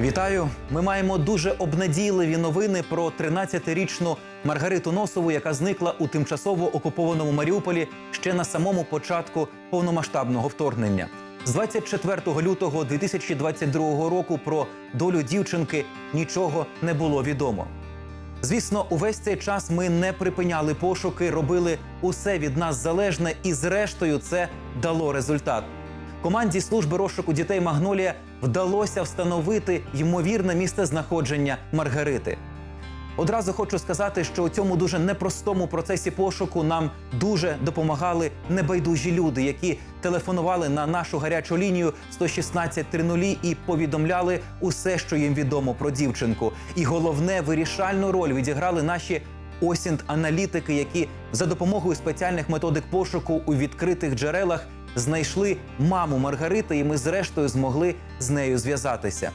Вітаю! Ми маємо дуже обнадійливі новини про 13-річну Маргариту Носову, яка зникла у тимчасово окупованому Маріуполі ще на самому початку повномасштабного вторгнення. З 24 лютого 2022 року про долю дівчинки нічого не було відомо. Звісно, увесь цей час ми не припиняли пошуки, робили усе від нас залежне, і зрештою це дало результат. Команді служби розшуку дітей Магнолія вдалося встановити ймовірне місце знаходження Маргарити. Одразу хочу сказати, що у цьому дуже непростому процесі пошуку нам дуже допомагали небайдужі люди, які телефонували на нашу гарячу лінію 116 і повідомляли усе, що їм відомо про дівчинку. І головне вирішальну роль відіграли наші осінт-аналітики, які за допомогою спеціальних методик пошуку у відкритих джерелах знайшли маму Маргарити, і ми зрештою змогли з нею зв'язатися.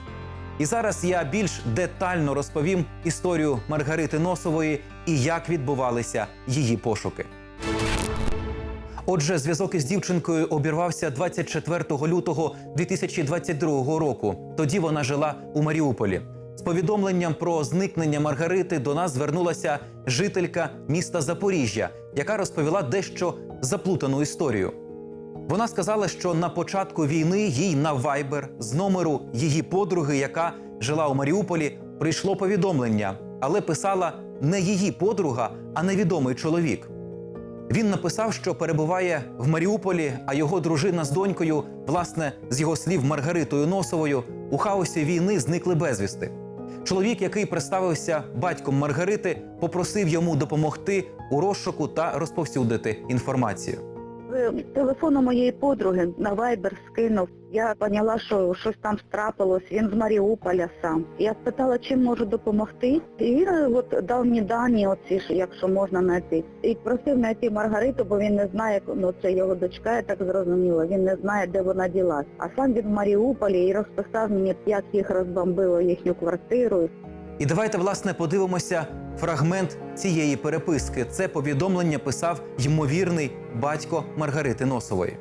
І зараз я більш детально розповім історію Маргарити Носової і як відбувалися її пошуки. Отже, зв'язок із дівчинкою обірвався 24 лютого 2022 року. Тоді вона жила у Маріуполі. З повідомленням про зникнення Маргарити до нас звернулася жителька міста Запоріжжя, яка розповіла дещо заплутану історію. Вона сказала, що на початку війни їй на Viber з номеру її подруги, яка жила у Маріуполі, прийшло повідомлення, але писала не її подруга, а невідомий чоловік. Він написав, що перебуває в Маріуполі, а його дружина з донькою, власне, з його слів Маргаритою Носовою, у хаосі війни зникли безвісти. Чоловік, який представився батьком Маргарити, попросив йому допомогти у розшуку та розповсюдити інформацію. Е, Телефону моєї подруги на Вайбер скинув. Я поняла, що щось там трапилось. Він з Маріуполя сам. Я спитала, чим можу допомогти. І він е, от дав мені дані, оці якщо можна знайти. І просив знайти Маргариту, бо він не знає, ну це його дочка, я так зрозуміла. Він не знає, де вона ділась. А сам він в Маріуполі і розписав мені, як їх розбомбило їхню квартиру. І давайте власне подивимося фрагмент цієї переписки. Це повідомлення писав ймовірний батько Маргарити Носової.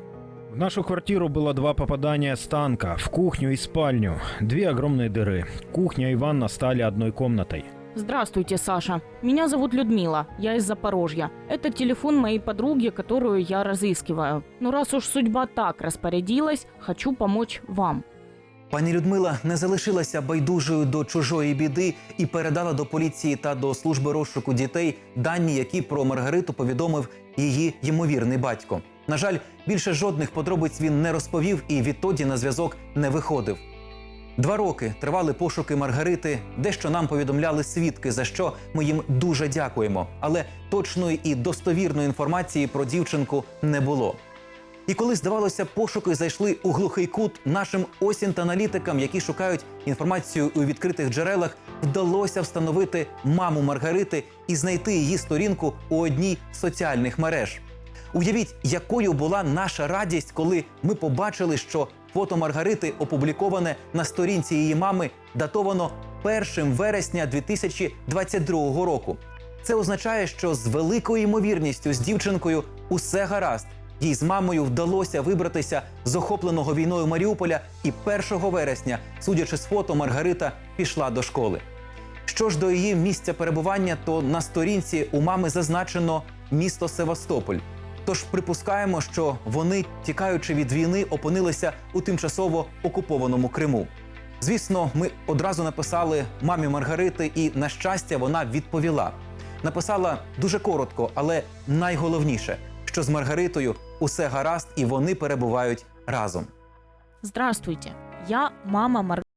В нашу квартиру было два попадания с танка, в кухню и спальню. Две огромные дыры. Кухня и ванна стали одной комнатой. Здравствуйте, Саша. Меня зовут Людмила. Я из Запорожья. Это телефон моей подруги, которую я разыскиваю. Но раз уж судьба так распорядилась, хочу помочь вам. Пані Людмила не залишилася байдужою до чужої біди і передала до поліції та до служби розшуку дітей дані, які про Маргариту повідомив її ймовірний батько. На жаль, більше жодних подробиць він не розповів і відтоді на зв'язок не виходив. Два роки тривали пошуки Маргарити, дещо нам повідомляли свідки, за що ми їм дуже дякуємо. Але точної і достовірної інформації про дівчинку не було. І коли здавалося, пошуки зайшли у глухий кут, нашим осінт-аналітикам, які шукають інформацію у відкритих джерелах, вдалося встановити маму Маргарити і знайти її сторінку у одній з соціальних мереж. Уявіть, якою була наша радість, коли ми побачили, що фото Маргарити опубліковане на сторінці її мами, датовано 1 вересня 2022 року. Це означає, що з великою ймовірністю з дівчинкою усе гаразд. Їй з мамою вдалося вибратися з охопленого війною Маріуполя, і 1 вересня, судячи з фото, Маргарита пішла до школи. Що ж до її місця перебування, то на сторінці у мами зазначено місто Севастополь. Тож припускаємо, що вони, тікаючи від війни, опинилися у тимчасово окупованому Криму. Звісно, ми одразу написали мамі Маргарити, і на щастя, вона відповіла. Написала дуже коротко, але найголовніше, що з Маргаритою усе гаразд і вони перебувають разом. Здравствуйте. Я мама Маргариты.